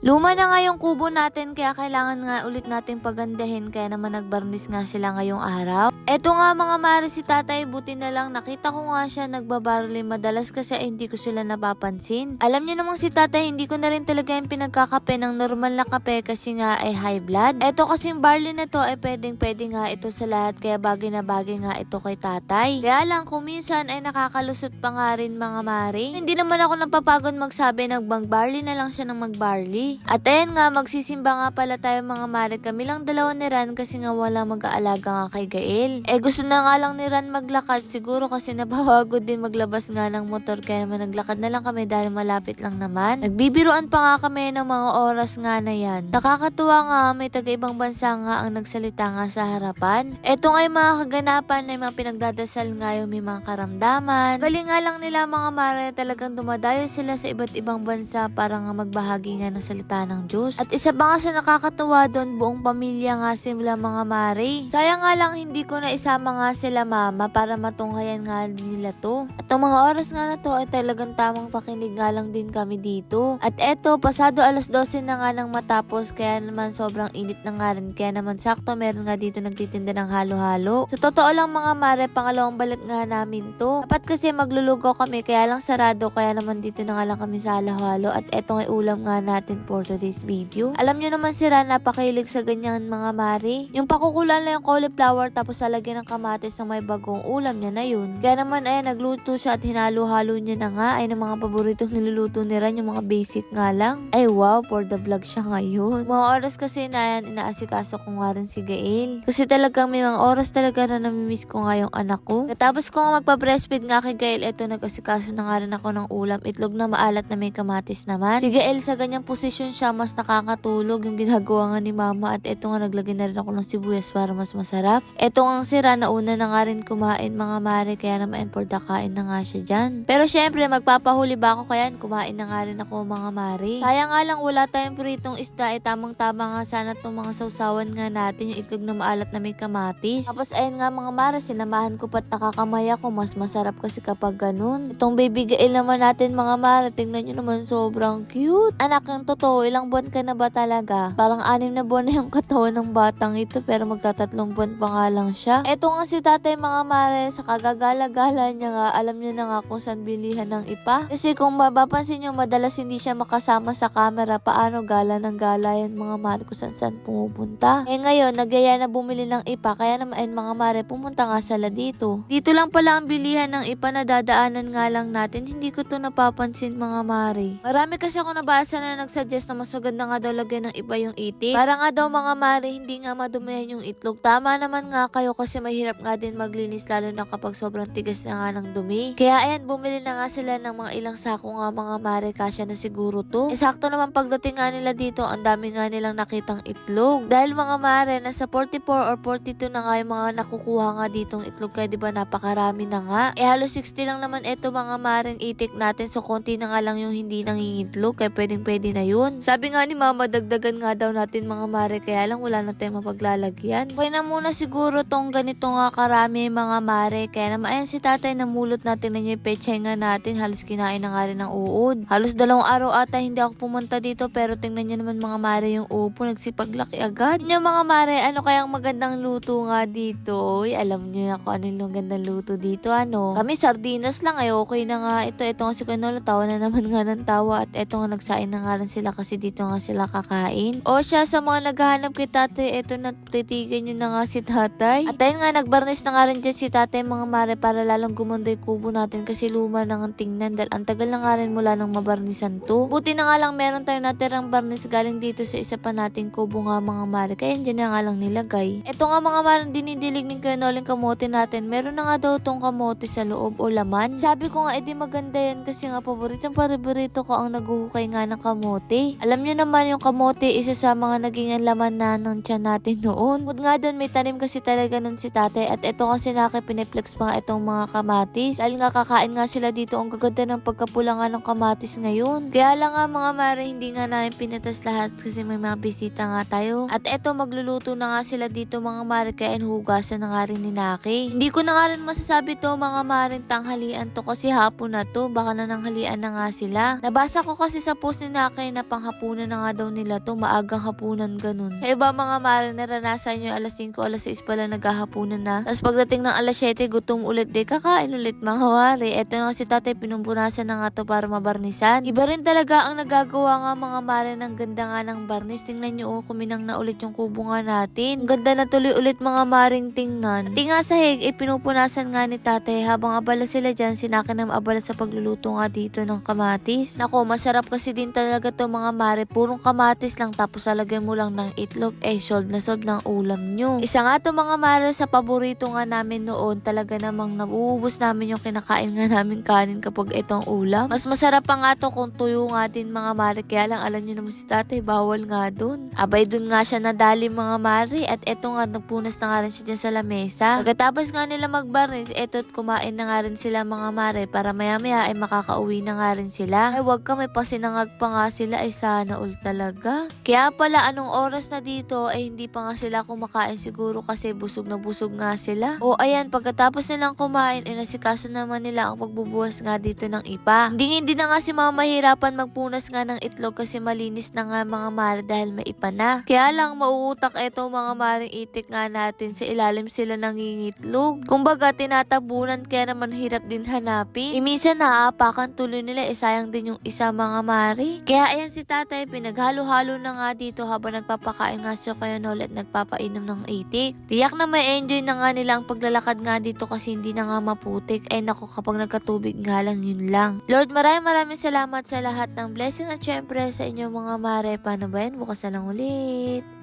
Luma na nga yung kubo natin kaya kailangan nga ulit natin pagandahin kaya naman nagbarnis nga sila ngayong araw. Eto nga mga mare si tatay buti na lang nakita ko nga siya nagbabarley madalas kasi ay hindi ko sila napapansin. Alam niyo namang si tatay hindi ko na rin talaga yung pinagkakape ng normal na kape kasi nga ay high blood. Eto kasing barley na to ay pwedeng pwede nga ito sa lahat kaya bagay na bagay nga ito kay tatay. Kaya lang kung minsan ay nakakalusot pa nga rin mga mare. Hindi naman ako napapagod magsabi nagbang barley na lang siya ng magbarley. At ayan nga, magsisimba nga pala tayo mga mare. Kami lang dalawa ni Ran kasi nga wala mag-aalaga nga kay Gael. Eh gusto na nga lang ni Ran maglakad siguro kasi napawagod din maglabas nga ng motor kaya naman naglakad na lang kami dahil malapit lang naman. Nagbibiruan pa nga kami ng mga oras nga na yan. Nakakatuwa nga may taga-ibang bansa nga ang nagsalita nga sa harapan. Eto nga yung mga kaganapan na mga pinagdadasal nga yung may mga karamdaman. Galing nga lang nila mga mare talagang dumadayo sila sa iba't ibang bansa para nga magbahagi nga ng salita ng Diyos. At isa pa nga sa nakakatuwa doon, buong pamilya nga sila mga mare. Sayang nga lang hindi ko na isama nga sila mama para matunghayan nga nila to. At ang mga oras nga na to ay talagang tamang pakinig nga lang din kami dito. At eto, pasado alas 12 na nga nang matapos kaya naman sobrang init na nga rin. Kaya naman sakto meron nga dito nagtitinda ng halo-halo. Sa totoo lang mga mare, pangalawang balik nga namin to. Dapat kasi maglulugaw kami kaya lang sarado kaya naman dito na nga lang kami sa halo-halo. At eto nga ulam nga natin for today's video. Alam nyo naman sila napakahilig sa ganyan mga mare. Yung pakukulan lang yung cauliflower tapos lalagyan ng kamatis ng may bagong ulam niya na yun. Kaya naman ay nagluto siya at hinalo-halo niya na nga ay ng mga paboritong niluluto ni Ran yung mga basic nga lang. Ay wow, for the vlog siya ngayon. Mga oras kasi na yan, inaasikaso ko nga rin si Gael. Kasi talagang may mga oras talaga na namimiss ko nga yung anak ko. Katapos ko nga magpa-breastfeed nga kay Gael, eto nag-asikaso na nga rin ako ng ulam, itlog na maalat na may kamatis naman. Si Gael sa ganyang posisyon siya, mas nakakatulog yung ginagawa nga ni mama at eto nga naglagay na rin ako ng sibuyas para mas masarap. Eto nga ang sira, nauna na nga rin kumain mga mare, kaya naman for kain na nga siya dyan. Pero syempre, magpapahuli ba ako kaya kumain na nga rin ako mga mare. Kaya nga lang wala tayong pritong isda, eh tamang-tama nga sana itong mga sausawan nga natin, yung itlog na maalat na may kamatis. Tapos ayun nga mga mare, sinamahan ko pat nakakamay ako, mas masarap kasi kapag ganun. Itong baby Gael naman natin mga mare, tingnan nyo naman sobrang cute. Anak, yung totoo, ilang buwan ka na ba talaga? Parang anim na buwan na yung katawan ng batang ito, pero magtatatlong buwan pa nga lang siya. Eto nga si tatay mga mare, sa kagagala-gala niya nga, alam niya na nga kung saan bilihan ng ipa. Kasi kung mapapansin nyo, madalas hindi siya makasama sa camera, paano gala ng gala yan mga mare kung saan saan pumupunta. Eh ngayon, nagyaya na bumili ng ipa, kaya naman ayun, mga mare, pumunta nga sila dito. Dito lang pala ang bilihan ng ipa na dadaanan nga lang natin, hindi ko to napapansin mga mare. Marami kasi ako nabasa na nagsuggest na mas maganda nga daw lagyan ng iba yung itik. Para nga daw mga mare, hindi nga madumihan yung itlog. Tama naman nga kayo kasi mahirap nga din maglinis lalo na kapag sobrang tigas na nga ng dumi. Kaya ayan, bumili na nga sila ng mga ilang sako nga mga mare, kasya na siguro to. Eh, sakto naman pagdating nga nila dito, ang dami nga nilang nakitang itlog. Dahil mga mare, nasa 44 or 42 na nga yung mga nakukuha nga ditong itlog kaya ba napakarami na nga. Eh halos 60 lang naman ito mga mare itik natin so konti na nga lang yung hindi nangingitlog kaya pwedeng pwede na yun. Sabi nga ni mama dagdagan nga daw natin mga mare kaya lang wala na tayong mapaglalagyan. Okay na muna siguro tong ganito nga karami mga mare kaya naman ayan si tatay namulot natin na yung pechay nga natin halos kinain na nga rin ng uod. Halos dalawang araw ata hindi ako pumunta dito pero tingnan niyo naman mga mare yung upo nagsipaglaki agad. Yun yung mga mare ano kayang magandang luto nga dito. Uy, alam niyo na kung ano yung magandang luto dito ano. Kami sardinas lang ay okay na nga ito. Ito nga si Canolo tawa na naman nga ng tawa at ito nga nagsain na nga rin sila kasi dito nga sila kakain. O siya sa mga naghahanap kay tatay ito na titigan niyo na nga si tatay. At ayun nga nagbarnis na nga rin dyan si tatay mga mare para lalong gumanda yung kubo natin kasi luma na nga tingnan dahil ang tagal na nga rin mula nang mabarnisan to. Buti na nga lang meron tayong natirang barnis galing dito sa isa pa nating kubo nga mga mare kaya dyan na nga lang nilagay. Ito nga mga mare dinidilig ni Kuya Noling kamote natin. Meron na nga daw tong kamote sa loob o laman. Sabi ko nga edi maganda yan kasi nga paboritong paborito ko ang naguhukay nga ng kamote. Alam niyo naman yung kamote isa sa mga naging laman na ng tiyan natin noon. Bud nga doon may tanim kasi talaga nun si tatay at ito kasi naki piniplex pa nga itong mga kamatis. Dahil nga kakain nga sila dito ang gaganda ng pagkapula nga ng kamatis ngayon. Kaya lang nga mga mare hindi nga namin pinatas lahat kasi may mga bisita nga tayo. At eto magluluto na nga sila dito mga mare kaya hugasan na nga rin ni Naki. Hindi ko na nga rin masasabi to mga maring tanghalian to kasi hapon na to baka na nanghalian na nga sila. Nabasa ko kasi sa post ni Naki na panghapunan na nga daw nila to, maagang hapunan ganun. Kaya iba mga mare, naranasan nyo alas 5, alas 6 pala naghahapunan na. Tapos pagdating ng alas 7, gutom ulit di, kakain ulit mga mare. Eto na si tatay, pinumpunasan na nga to para mabarnisan. Iba rin talaga ang nagagawa nga mga mare ng ganda nga ng barnis. Tingnan nyo, oh, kuminang na ulit yung kubo nga natin. Ang ganda na tuloy ulit mga maring tingnan. Di nga sahig, eh, pinupunasan nga ni tatay habang abala sila dyan, sinakin na abala sa pagluluto nga dito ng kamatis. Nako, masarap kasi din talaga to mga mare. Purong kamatis lang tapos lalagyan mo lang ng itlog. Eh, solve na solve ng ulam nyo. Isa nga to mga mare sa paborito nga namin noon. Talaga namang nabuubos namin yung kinakain nga namin kanin kapag itong ulam. Mas masarap pa nga to kung tuyo nga din mga mare. Kaya lang alam nyo naman si tatay, bawal nga dun. Abay dun nga siya nadali mga mare. At eto nga, nagpunas na nga rin siya dyan sa lamesa. Pagkatapos nga nila magbarnis, eto't kumain na nga rin sila mga mare para maya maya ay makakauwi na nga rin sila. Ay wag kami pa sinangag pa nga sila ay sana all talaga. Kaya pala anong oras na dito ay hindi pa nga sila kumakain siguro kasi busog na busog nga sila. O ayan, pagkatapos nilang kumain, inasikaso naman nila ang pagbubuhas nga dito ng ipa. Hindi hindi na nga si mama mahirapan magpunas nga ng itlog kasi malinis na nga mga mare dahil may ipa na. Kaya lang mauutak eto mga maring itik nga natin sa ilalim sila nangingitlog. Kumbaga tinatabunan kaya naman hirap din hanapin. Iminsan naaapakan tuloy nila eh sayang din yung isa mga mare. Kaya ayan si tatay pinaghalo-halo na nga dito habang nagpapakain nga siya kayo ulit nagpapainom ng itik. Tiyak na may enjoy na nga nila ang paglalakad nga dito kasi hindi na nga maputik. Ay nako kapag nagkatubig nga lang yun lang. Lord maraming maraming salamat sa lahat ng blessing at syempre sa inyo mga mare. Paano ba yan? Bukas na lang ulit.